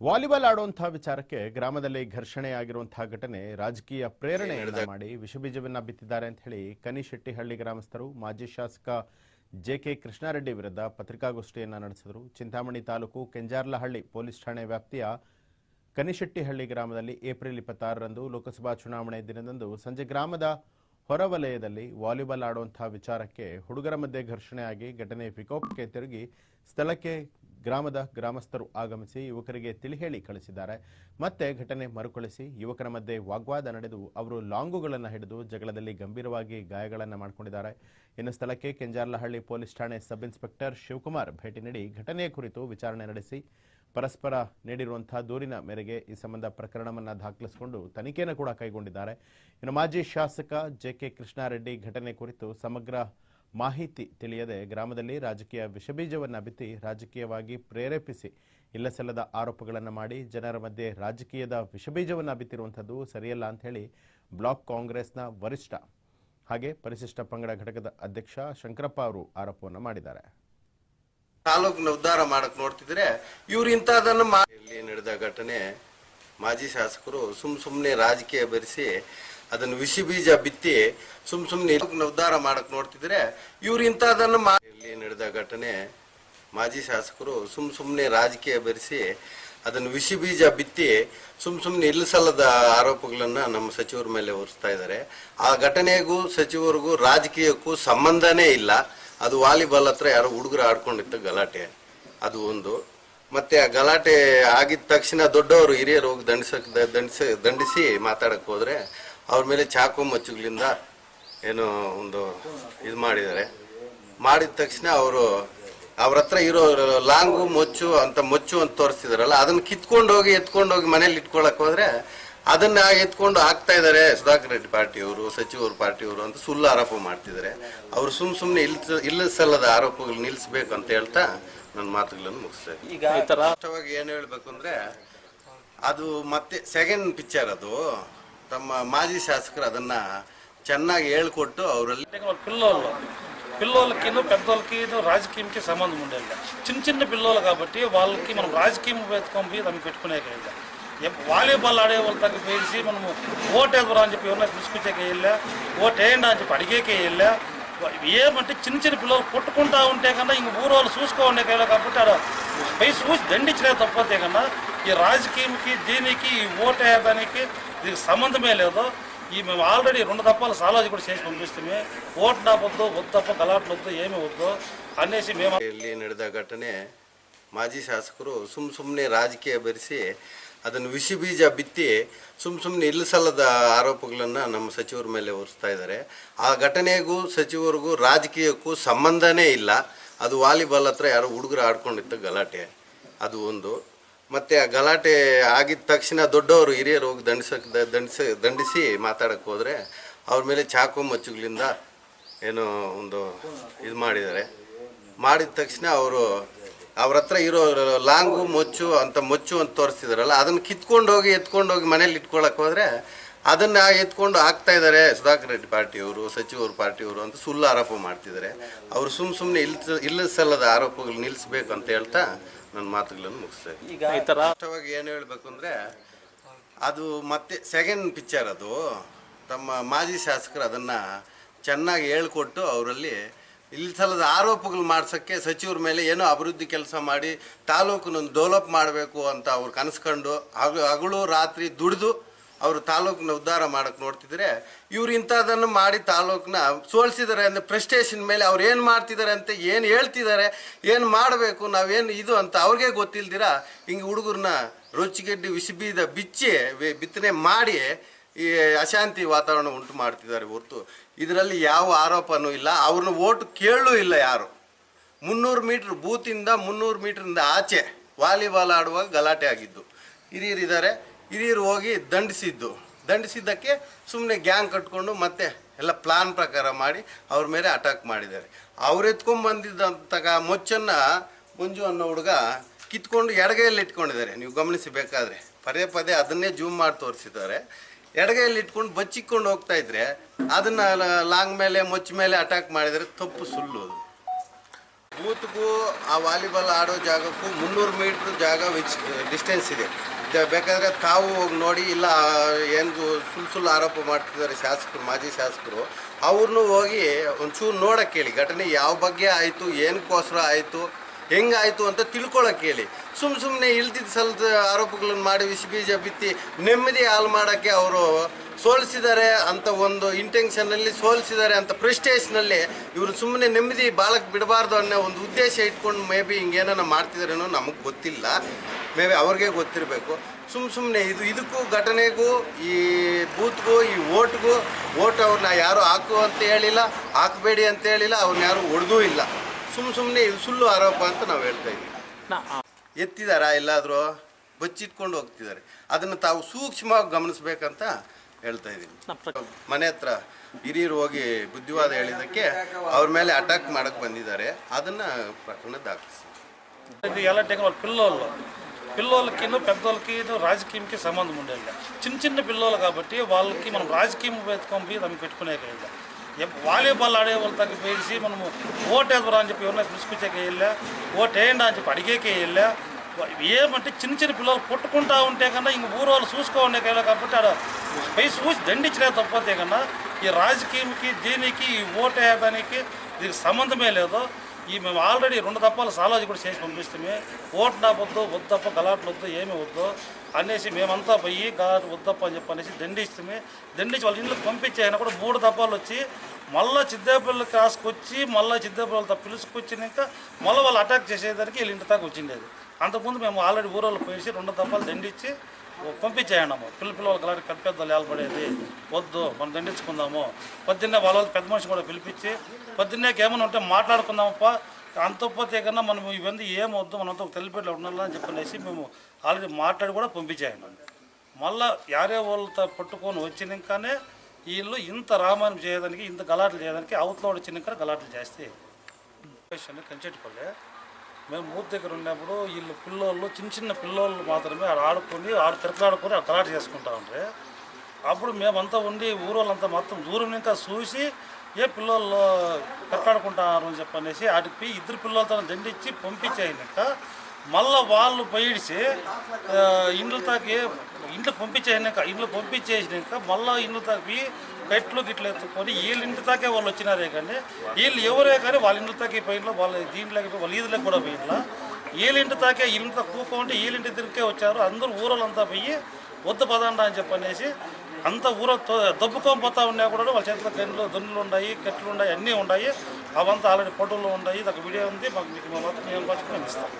Volleyball ಆಡುವಂತಹ ವಿಚಾರಕ್ಕೆ ಗ್ರಾಮದಲ್ಲಿ ಘರ್ಷಣೆ ಆಗಿರುವಂತಹ ಘಟನೆ ರಾಜಕೀಯ ಪ್ರೇರಣೆ ಮಾಡಿ ವಿಷಬೀಜವನ್ನ ಬಿತ್ತಿದ್ದಾರೆ ಅಂತ ಹೇಳಿ ಕನಿಶೆಟ್ಟಿಹಳ್ಳಿ ಗ್ರಾಮಸ್ಥರು ಮಾಜಿ ಶಾಸಕ ಜೆಕೆ ಕೃಷ್ಣಾರೆಡ್ಡಿ ವಿರುದ್ಧ ಪತ್ರಿಕಾಗೋಷ್ಠಿಯನ್ನ ನಡೆಸಿದರು. ಚಿಂತಾಮಣಿ ತಾಲೂಕು ಕೆಂಜಾರ್ಲಹಳ್ಳಿ ಪೊಲೀಸ್ ಠಾಣೆ ವ್ಯಾಪ್ತಿಯ ಕನಿಶೆಟ್ಟಿಹಳ್ಳಿ ಗ್ರಾಮದಲ್ಲಿ ಏಪ್ರಿಲ್ ಇಪ್ಪತ್ತಾರರಂದು ಲೋಕಸಭಾ ಚುನಾವಣೆ ದಿನದಂದು ಸಂಜೆ ಗ್ರಾಮದ ಹೊರವಲಯದಲ್ಲಿ ವಾಲಿಬಾಲ್ ಆಡುವಂತಹ ವಿಚಾರಕ್ಕೆ ಹುಡುಗರ ಮಧ್ಯೆ ಘರ್ಷಣೆಯಾಗಿ ಘಟನೆ ವಿಕೋಪಕ್ಕೆ ತಿರುಗಿ ಸ್ಥಳಕ್ಕೆ ಗ್ರಾಮದ ಗ್ರಾಮಸ್ಥರು ಆಗಮಿಸಿ ಯುವಕರಿಗೆ ತಿಳಿಹೇಳಿ ಕಳಿಸಿದ್ದಾರೆ. ಮತ್ತೆ ಘಟನೆ ಮರುಕಳಿಸಿ ಯುವಕರ ಮಧ್ಯೆ ವಾಗ್ವಾದ ನಡೆದು ಅವರು ಲಾಂಗುಗಳನ್ನು ಹಿಡಿದು ಜಗಳದಲ್ಲಿ ಗಂಭೀರವಾಗಿ ಗಾಯಗಳನ್ನು ಮಾಡಿಕೊಂಡಿದ್ದಾರೆ. ಇನ್ನು ಸ್ಥಳಕ್ಕೆ ಕೆಂಜಾರ್ಲಹಳ್ಳಿ ಪೊಲೀಸ್ ಠಾಣೆ ಸಬ್ ಇನ್ಸ್ಪೆಕ್ಟರ್ ಶಿವಕುಮಾರ್ ಭೇಟಿ ನೀಡಿ ಘಟನೆಯ ಕುರಿತು ವಿಚಾರಣೆ ನಡೆಸಿ ಪರಸ್ಪರ ನೀಡಿರುವಂತಹ ದೂರಿನ ಮೇರೆಗೆ ಈ ಸಂಬಂಧ ಪ್ರಕರಣವನ್ನು ದಾಖಲಿಸಿಕೊಂಡು ತನಿಖೆಯನ್ನು ಕೂಡ ಕೈಗೊಂಡಿದ್ದಾರೆ. ಇನ್ನು ಮಾಜಿ ಶಾಸಕ ಜೆ ಕೆ ಕೃಷ್ಣಾರೆಡ್ಡಿ ಘಟನೆ ಕುರಿತು ಸಮಗ್ರ ಮಾಹಿತಿ ತಿಳಿಯದೆ ಗ್ರಾಮದಲ್ಲಿ ರಾಜಕೀಯ ವಿಷಬೀಜವನ್ನು ಬಿತ್ತಿ ರಾಜಕೀಯವಾಗಿ ಪ್ರೇರೇಪಿಸಿ ಇಲ್ಲಸಲ್ಲದ ಆರೋಪಗಳನ್ನು ಮಾಡಿ ಜನರ ಮಧ್ಯೆ ರಾಜಕೀಯದ ವಿಷಬೀಜವನ್ನು ಬಿತ್ತಿರುವಂಥದ್ದು ಸರಿಯಲ್ಲ ಅಂತ ಹೇಳಿ ಬ್ಲಾಕ್ ಕಾಂಗ್ರೆಸ್ನ ವರಿಷ್ಠ ಹಾಗೆ ಪರಿಶಿಷ್ಟ ಪಂಗಡ ಘಟಕದ ಅಧ್ಯಕ್ಷ ಶಂಕರಪ್ಪ ಅವರು ಆರೋಪವನ್ನು ಮಾಡಿದ್ದಾರೆ. ತಾಲೂಕಿನ ಉದ್ಧಾರ ಮಾಡಕ್ ನೋಡ್ತಿದ್ರೆ ಇವ್ರು ಇಂಥದನ್ನ ಇಲ್ಲಿ ನಡೆದ ಘಟನೆ ಮಾಜಿ ಶಾಸಕರು ಸುಮ್ ಸುಮ್ನೆ ರಾಜಕೀಯ ಬೆರೆಸಿ ಅದನ್ನ ವಿಷಿ ಬೀಜ ಬಿತ್ತಿ ಸುಮ್ ಸುಮ್ನೆ ತಾಲೂಕಿನ ಉದ್ಧಾರ ಮಾಡಕ್ ನೋಡ್ತಿದ್ರೆ ಇವ್ರು ಇಂಥದನ್ನ ಇಲ್ಲಿ ನಡೆದ ಘಟನೆ ಮಾಜಿ ಶಾಸಕರು ಸುಮ್ ಸುಮ್ನೆ ರಾಜಕೀಯ ಬೆರೆಸಿ ಅದನ್ನು ವಿಷ ಬೀಜ ಬಿತ್ತಿ ಸುಮ್ ಸುಮ್ಮನೆ ಇಲ್ಲಿಸಲ್ಲದ ಆರೋಪಗಳನ್ನ ನಮ್ಮ ಸಚಿವರ ಮೇಲೆ ಹೊರಿಸ್ತಾ ಇದ್ದಾರೆ. ಆ ಘಟನೆಗೂ ಸಚಿವರಿಗೂ ರಾಜಕೀಯಕ್ಕೂ ಸಂಬಂಧನೇ ಇಲ್ಲ. ಅದು ವಾಲಿಬಾಲ್ ಹತ್ರ ಯಾರೋ ಹುಡುಗರು ಆಡ್ಕೊಂಡಿದ್ದ ಗಲಾಟೆ. ಅದು ಒಂದು. ಮತ್ತೆ ಆ ಗಲಾಟೆ ಆಗಿದ ತಕ್ಷಣ ದೊಡ್ಡವರು ಹಿರಿಯರು ಹೋಗಿ ದಂಡಿಸ, ದಂಡಿಸಿ ದಂಡಿಸಿ ಮಾತಾಡಕ್ ಹೋದ್ರೆ ಅವ್ರ ಮೇಲೆ ಚಾಕು ಮಚ್ಚುಗಳಿಂದ ಏನು ಒಂದು ಇದು ಮಾಡಿದ್ದಾರೆ. ಮಾಡಿದ ತಕ್ಷಣ ಅವರು ಅವ್ರ ಹತ್ರ ಇರೋ ಲಾಂಗು ಮೊಚ್ಚು ಅಂತ ಮೊಚ್ಚು ಅಂತ ತೋರಿಸ್ತಿದಾರಲ್ಲ ಅದನ್ನ ಕಿತ್ಕೊಂಡು ಹೋಗಿ ಎತ್ಕೊಂಡು ಹೋಗಿ ಮನೇಲಿ ಇಟ್ಕೊಳಕ್ ಹೋದ್ರೆ ಅದನ್ನ ಎತ್ಕೊಂಡು ಹಾಕ್ತಾ ಇದ್ದಾರೆ ಸುಧಾಕರ್ ರೆಡ್ಡಿ ಪಾರ್ಟಿಯವರು ಸಚಿವರು ಪಾರ್ಟಿಯವರು ಅಂತ ಸುಳ್ಳು ಆರೋಪ ಮಾಡ್ತಿದ್ದಾರೆ ಅವರು ಸುಮ್ ಸುಮ್ಮನೆ ಇಲ್ ಇಲ್ಲಿಸಲ್ಲದ ಆರೋಪಗಳು ನಿಲ್ಲಿಸಬೇಕು ಅಂತ ಹೇಳ್ತಾ ನನ್ನ ಮಾತುಗಳನ್ನು ಮುಗಿಸ್ತೇನೆ. ಈಗ ಸ್ಪಷ್ಟವಾಗಿ ಏನು ಹೇಳ್ಬೇಕು ಅಂದ್ರೆ ಅದು ಮತ್ತೆ ಸೆಕೆಂಡ್ ಪಿಕ್ಚರ್ ಅದು. ತಮ್ಮ ಮಾಜಿ ಶಾಸಕರು ಅದನ್ನ ಚೆನ್ನಾಗಿ ಹೇಳ್ಕೊಟ್ಟು ಅವರಲ್ಲಿ వాళ్ళ పిల్లోళ్ళు పెద్దోళ్ళకి రాజకీయంకి సంబంధం ఉండేది చిన్న చిన్న పిల్లోళ్ళు కాబట్టి వాళ్ళకి మనం రాజకీయం పెట్టుకొని దాన్ని పెట్టుకునే కదా వాలీబాల్ ఆడే వాళ్ళు తగ్గిపోయేసి పేసి మనము ఓటేద్దాం అని చెప్పి ఎవరైనా తీసుకొచ్చాక వెళ్ళా ఓటు వేయండి అని చెప్పి అడిగేకే వెళ్ళా. ఏమంటే చిన్న చిన్న పిల్లలు కొట్టుకుంటా ఉంటే కన్నా ఇంక ఊరు వాళ్ళు చూసుకోండి కదా కాబట్టి ఆడ పై చూసి దండించలే తప్పతే కన్నా ఈ రాజకీయంకి దీనికి ఈ ఓటు వేయడానికి దీనికి సంబంధమే లేదు. ఈ మేము ఆల్రెడీ రెండు దప్పాలు సాలాజీ కూడా చేసి పంపిస్తే ఓటు నాపొద్దు వద్దు తప్ప గలాట్లు వద్దు ఏమి వద్దు అనేసి మేము ಇಲ್ಲಿ ನಡೆದ ಘಟನೆ ಮಾಜಿ ಶಾಸಕರು ಸುಮ್ ಸುಮ್ಮನೆ ರಾಜಕೀಯ ಬೆರೆಸಿ ಅದನ್ನು ವಿಷ ಬೀಜ ಬಿತ್ತಿ ಸುಮ್ ಸುಮ್ಮನೆ ಇಲ್ಲಿಸಲ್ಲದ ಆರೋಪಗಳನ್ನ ನಮ್ಮ ಸಚಿವರ ಮೇಲೆ ಹೊರಿಸ್ತಾ ಇದ್ದಾರೆ ಆ ಘಟನೆಗೂ ಸಚಿವರಿಗೂ ರಾಜಕೀಯಕ್ಕೂ ಸಂಬಂಧನೇ ಇಲ್ಲ ಅದು ವಾಲಿಬಾಲ್ ಹತ್ರ ಯಾರೋ ಹುಡುಗರು ಆಡ್ಕೊಂಡಿದ್ದ ಗಲಾಟೆ ಅದು ಒಂದು ಮತ್ತೆ ಆ ಗಲಾಟೆ ಆಗಿದ ತಕ್ಷಣ ದೊಡ್ಡವರು ಹಿರಿಯರು ಹೋಗಿ ದಂಡಿಸ ದಂಡಿಸ, ದಂಡಿಸಿ ಮಾತಾಡಕ್ಕೆ ಹೋದರೆ ಅವ್ರ ಮೇಲೆ ಚಾಕು ಮಚ್ಚುಗಳಿಂದ ಏನೋ ಒಂದು ಇದು ಮಾಡಿದ್ದಾರೆ. ಮಾಡಿದ ತಕ್ಷಣ ಅವರು ಅವ್ರ ಹತ್ರ ಇರೋ ಲಾಂಗು ಮೊಚ್ಚು ಅಂತ ಮೊಚ್ಚು ಅಂತ ತೋರಿಸ್ತಿದಾರಲ್ಲ, ಅದನ್ನು ಕಿತ್ಕೊಂಡು ಹೋಗಿ ಎತ್ಕೊಂಡು ಹೋಗಿ ಮನೇಲಿ ಇಟ್ಕೊಳಕ್ಕೆ ಹೋದರೆ ಅದನ್ನ ಎತ್ಕೊಂಡು ಹಾಕ್ತಾ ಇದ್ದಾರೆ ಸುಧಾಕರ್ ರೆಡ್ಡಿ ಪಾರ್ಟಿಯವರು ಸಚಿವರು ಪಾರ್ಟಿಯವರು ಅಂತ ಸುಳ್ಳು ಆರೋಪ ಮಾಡ್ತಿದ್ದಾರೆ ಅವರು ಸುಮ್ಮ ಸುಮ್ಮನೆ ಇಲ್ ಇಲ್ಲಿಸಲ್ಲದ ಆರೋಪಗಳು ನಿಲ್ಲಿಸ್ಬೇಕು ಅಂತ ಹೇಳ್ತಾ ನನ್ನ ಮಾತುಗಳನ್ನು ಮುಗಿಸ್ತಾ. ಈಗ ಈ ಥರ ಸ್ಪಷ್ಟವಾಗಿ ಏನು ಹೇಳಬೇಕು ಅಂದರೆ ಅದು ಮತ್ತೆ ಸೆಕೆಂಡ್ ಪಿಕ್ಚರ್ ಅದು ತಮ್ಮ ಮಾಜಿ ಶಾಸಕರು ಅದನ್ನು ಚೆನ್ನಾಗಿ ಹೇಳ್ಕೊಟ್ಟು ಅವರಲ್ಲಿ ಇಲ್ಲಿ ಸಲದ ಆರೋಪಗಳು ಮಾಡ್ಸೋಕ್ಕೆ ಸಚಿವರ ಮೇಲೆ ಏನೋ ಅಭಿವೃದ್ಧಿ ಕೆಲಸ ಮಾಡಿ ತಾಲೂಕನ್ನು ಡೆವಲಪ್ ಮಾಡಬೇಕು ಅಂತ ಅವ್ರು ಕನಸ್ಕೊಂಡು ಹಗ ಹಗಲು ರಾತ್ರಿ ದುಡಿದು ಅವರು ತಾಲೂಕನ್ನ ಉದ್ಧಾರ ಮಾಡಕ್ ನೋಡ್ತಿದ್ರೆ, ಇವ್ರು ಇಂಥದನ್ನು ಮಾಡಿ ತಾಲೂಕನ್ನ ಸೋಲ್ಸಿದ್ದಾರೆ ಅಂದರೆ ಪ್ರೆಸ್ಟೇಷನ್ ಮೇಲೆ ಅವ್ರು ಏನು ಮಾಡ್ತಿದ್ದಾರೆ ಅಂತ ಏನು ಹೇಳ್ತಿದ್ದಾರೆ ಏನು ಮಾಡಬೇಕು, ನಾವೇನು ಇದು ಅಂತ ಅವ್ರಿಗೆ ಗೊತ್ತಿಲ್ದಿರ, ಹಿಂಗೆ ಹುಡುಗರನ್ನ ರುಚಿಗೆಡ್ಡಿ ವಿಷಬೀದ ಬಿಚ್ಚಿ ಬಿತ್ತನೆ ಮಾಡಿ ಈ ಅಶಾಂತಿ ವಾತಾವರಣ ಉಂಟು ಮಾಡ್ತಿದ್ದಾರೆ ಹೊರತು. ಇದರಲ್ಲಿ ಯಾವ ಆರೋಪನೂ ಇಲ್ಲ, ಅವ್ರನ್ನ ಓಟು ಕೇಳೂ ಇಲ್ಲ ಯಾರು. ಮುನ್ನೂರು ಮೀಟ್ರ್ ಬೂತಿಂದ ಮುನ್ನೂರು ಮೀಟ್ರಿಂದ ಆಚೆ ವಾಲಿಬಾಲ್ ಆಡುವಾಗ ಗಲಾಟೆ ಆಗಿದ್ದು. ಹಿರಿಯರಿದ್ದಾರೆ ಹಿರಿಯರು ಹೋಗಿ ದಂಡಿಸಿದ್ದು. ದಂಡಿಸಿದ್ದಕ್ಕೆ ಸುಮ್ಮನೆ ಗ್ಯಾಂಗ್ ಕಟ್ಕೊಂಡು ಮತ್ತೆ ಎಲ್ಲ ಪ್ಲಾನ್ ಪ್ರಕಾರ ಮಾಡಿ ಅವ್ರ ಮೇಲೆ ಅಟ್ಯಾಕ್ ಮಾಡಿದ್ದಾರೆ. ಅವ್ರು ಎತ್ಕೊಂಡ್ ಬಂದಿದ್ದಂತಗ ಮೊಚ್ಚನ್ನು ಮುಂಜು ಅನ್ನೋ ಹುಡುಗ ಕಿತ್ಕೊಂಡು ಎಡಗೈಯಲ್ಲಿ ಇಟ್ಕೊಂಡಿದ್ದಾರೆ. ನೀವು ಗಮನಿಸಬೇಕಾದ್ರೆ ಪದೇ ಪದೇ ಅದನ್ನೇ ಜೂಮ್ ಮಾಡಿ ತೋರಿಸಿದ್ದಾರೆ. ಎಡಗೈಯಲ್ಲಿ ಇಟ್ಕೊಂಡು ಬಚ್ಚಿಕೊಂಡು ಹೋಗ್ತಾ ಇದ್ರೆ ಅದನ್ನ ಲಾಂಗ್ ಮೇಲೆ, ಮೊಚ್ಚ ಮೇಲೆ ಅಟ್ಯಾಕ್ ಮಾಡಿದರೆ ತಪ್ಪು ಸುಳ್ಳು ಬೂತ್ಗೂ ಆ ವಾಲಿಬಾಲ್ ಆಡೋ ಜಾಗಕ್ಕೂ ಮುನ್ನೂರು ಮೀಟ್ರ್ ಜಾಗ ವಿಚ್ ಡಿಸ್ಟೆನ್ಸ್ ಇದೆ. ಬೇಕಾದ್ರೆ ತಾವು ಹೋಗಿ ನೋಡಿ, ಇಲ್ಲ, ಏನು ಸುಳ್ಳು ಸುಳ್ಳು ಆರೋಪ ಮಾಡ್ತಿದ್ದಾರೆ ಶಾಸಕರು, ಮಾಜಿ ಶಾಸಕರು ಅವ್ರನ್ನೂ ಹೋಗಿ ಒಂಚೂರು ನೋಡಕ್ಕೆ ಹೇಳಿ ಘಟನೆ ಯಾವ ಬಗ್ಗೆ ಆಯಿತು, ಏನಕ್ಕೋಸ್ಕರ ಆಯಿತು ಹೆಂಗಾಯಿತು ಅಂತ ತಿಳ್ಕೊಳಕ್ಕೆ ಹೇಳಿ ಸುಮ್ಮ ಸುಮ್ಮನೆ ಇಲ್ದಿದ್ದ ಸಲದ ಆರೋಪಗಳನ್ನು ಮಾಡಿ ವಿಷ ಬೀಜ ಬಿತ್ತಿ ನೆಮ್ಮದಿ ಹಾಲು ಮಾಡೋಕ್ಕೆ ಅವರು ಸೋಲಿಸಿದ್ದಾರೆ ಅಂತ ಒಂದು ಇಂಟೆನ್ಷನಲ್ಲಿ ಸೋಲಿಸಿದ್ದಾರೆ ಅಂತ ಪ್ರೆಸ್ಟೇಜ್ನಲ್ಲಿ ಇವರು ಸುಮ್ಮನೆ ನೆಮ್ಮದಿ ಬಾಳಕ್ಕೆ ಬಿಡಬಾರ್ದು ಅನ್ನೋ ಒಂದು ಉದ್ದೇಶ ಇಟ್ಕೊಂಡು ಮೇ ಬಿ ಹಿಂಗೇನೋ ಮಾಡ್ತಿದಾರೇನೋ ನಮಗೆ ಗೊತ್ತಿಲ್ಲ. ಮೇ ಬಿ ಅವ್ರಿಗೆ ಗೊತ್ತಿರಬೇಕು. ಸುಮ್ಮ ಸುಮ್ಮನೆ ಇದು ಇದಕ್ಕೂ ಘಟನೆಗೂ ಈ ಬೂತ್ಗೂ ಈ ಓಟ್ಗೂ ಓಟ್ ಅವ್ರನ್ನ ಯಾರು ಹಾಕು ಅಂತ ಹೇಳಿಲ್ಲ ಹಾಕಬೇಡಿ ಅಂತ ಹೇಳಿಲ್ಲ ಅವ್ರನ್ನ ಯಾರು ಹೊಡೆದೂ ಇಲ್ಲ. ಸುಮ್ಮ ಸುಮ್ಮನೆ ಇದು ಸುಳ್ಳು ಆರೋಪ ಅಂತ ನಾವು ಹೇಳ್ತಾ ಇದ್ದೀವಿ ಎತ್ತಿದಾರಾ ಎಲ್ಲಾದರೂ? ಬಚ್ಚಿಟ್ಕೊಂಡು ಹೋಗ್ತಿದ್ದಾರೆ ಅದನ್ನು ತಾವು ಸೂಕ್ಷ್ಮವಾಗಿ ಗಮನಿಸ್ಬೇಕಂತ ಹೇಳ್ತಾ ಇದ್ದೀನಿ ಮನೆ ಹತ್ರ ಹಿರಿಯರು ಹೋಗಿ ಬುದ್ಧಿವಾದ ಹೇಳಿದ್ದಕ್ಕೆ ಅವ್ರ ಮೇಲೆ ಅಟ್ಯಾಕ್ ಮಾಡಕ್ಕೆ ಬಂದಿದ್ದಾರೆ ಅದನ್ನು ಪ್ರಕರಣ ದಾಖಲಿಸಿ ఇది ఎలాంటి వాళ్ళు పిల్లోళ్ళు పిల్లోళ్ళకిను పెద్దోళ్ళకిను రాజకీయంకి సంబంధం ఉండేది చిన్న చిన్న పిల్లోళ్ళు కాబట్టి వాళ్ళకి మనం రాజకీయం పెట్టుకొని పోయి దాన్ని పెట్టుకునే కదా వాలీబాల్ ఆడే వాళ్ళ తగ్గి పోయేసి మనము ఓటేదురా అని చెప్పి ఎవరైనా పిలుచుకొచ్చాక వెళ్ళా ఓటు వేయండి అని చెప్పి అడిగేకే వెళ్ళా ఏమంటే చిన్న చిన్న పిల్లలు కొట్టుకుంటా ఉంటే కన్నా ఇంక ఊరు వాళ్ళు చూసుకోండి కదా కాబట్టి ఆడ పై చూసి దండించినా తప్పతే కన్నా ఈ రాజకీయంకి దీనికి ఈ ఓటేయడానికి దీనికి సంబంధమే లేదు. ఈ మేము ఆల్రెడీ రెండు దప్పాలు సాలాజీ కూడా చేసి పంపిస్తామే. ఓటు నాపొద్దు వద్దప్ప గలాట్లు వద్దు ఏమి వద్దు అనేసి మేమంతా పోయి గలాటు వద్దప్ప అని చెప్పి అనేసి దండిస్తే దండించి వాళ్ళ ఇంట్లో పంపించేయన కూడా మూడు తప్పాలు వచ్చి మళ్ళీ చిద్దేపల్లి క్రాస్కి వచ్చి మళ్ళీ చిద్దేపల్లితో పిలుచుకొచ్చినాక మళ్ళీ వాళ్ళు అటాక్ చేసేదానికి వీళ్ళ ఇంటి దాకా వచ్చిండేది. అంతకుముందు మేము ఆల్రెడీ ఊరోళ్ళు పోయేసి రెండు దప్పాలు దండించి పంపించేయండము పిల్ల పిల్లలు కలర్ పెద్ద పెద్ద లేలబడేది వద్దు మనం దండించుకుందాము. పొద్దున్నే వాళ్ళ పెద్ద మనిషి కూడా పిలిపించి పొద్దున్నే ఏమైనా ఉంటే మాట్లాడుకుందామప్ప. అంతపోతే కన్నా మనం ఇవన్నీ ఏమొద్దు వద్దు మనంతా తెలిపెట్లు ఉండాలని చెప్పనేసి మేము ఆల్రెడీ మాట్లాడి కూడా పంపించేయండి. మళ్ళా యారే వాళ్ళతో పట్టుకొని వచ్చినాకనే వీళ్ళు ఇంత రామాయణం చేయడానికి ఇంత గలాట్లు చేయడానికి అవతల వచ్చినాక గలాట్లు చేస్తే. కంచెట్టుకోలే మేము మూత దగ్గర ఉన్నప్పుడు వీళ్ళు పిల్లోళ్ళు చిన్న చిన్న పిల్లోళ్ళు మాత్రమే ఆడ ఆడుకొని ఆడ తిరకాడుకొని ఆడ కలాట చేసుకుంటా ఉంటే అప్పుడు మేమంతా ఉండి ఊరోళ్ళంతా మొత్తం దూరం ఇంకా చూసి ఏ పిల్లోళ్ళు కట్టాడుకుంటారు అని చెప్పనేసి ఆడికి ఇద్దరు పిల్లలతో దండిచ్చి పంపించేయక మళ్ళీ వాళ్ళు పోయిడిసి ఇండ్ల తాకి ఇంట్లో పంపించేసినాక ఇంట్లో పంపించేసినాక మళ్ళీ ఇండ్లు తాకి కట్లు గిట్లు ఎత్తుకొని వీళ్ళ ఇంటి దాకే వాళ్ళు వచ్చినారే కానీ వీళ్ళు ఎవరే కానీ వాళ్ళ ఇంటి తాకి పోయిన వాళ్ళ దీంట్లోకి పోయి వాళ్ళ ఈదులకు కూడా పోయిన వీళ్ళ ఇంటి తాకే వీళ్ళ కూకుంటే వీళ్ళ ఇంటి తిరిగే వచ్చారు. అందరూ ఊరలంతా పోయి వద్దు పదండా అని చెప్పనేసి అంత ఊర దబ్బుకొని పోతా ఉన్నా కూడా వాళ్ళ చేతిలో గన్నులు దున్నులు ఉన్నాయి కట్లు ఉన్నాయి అన్నీ ఉన్నాయి. అవంతా ఆల్రెడీ ఫోటోలు ఉన్నాయి. దాకా వీడియో ఉంది. మాకు మీకు మా మాత్రం మేము పంచుకొని ఇస్తాం.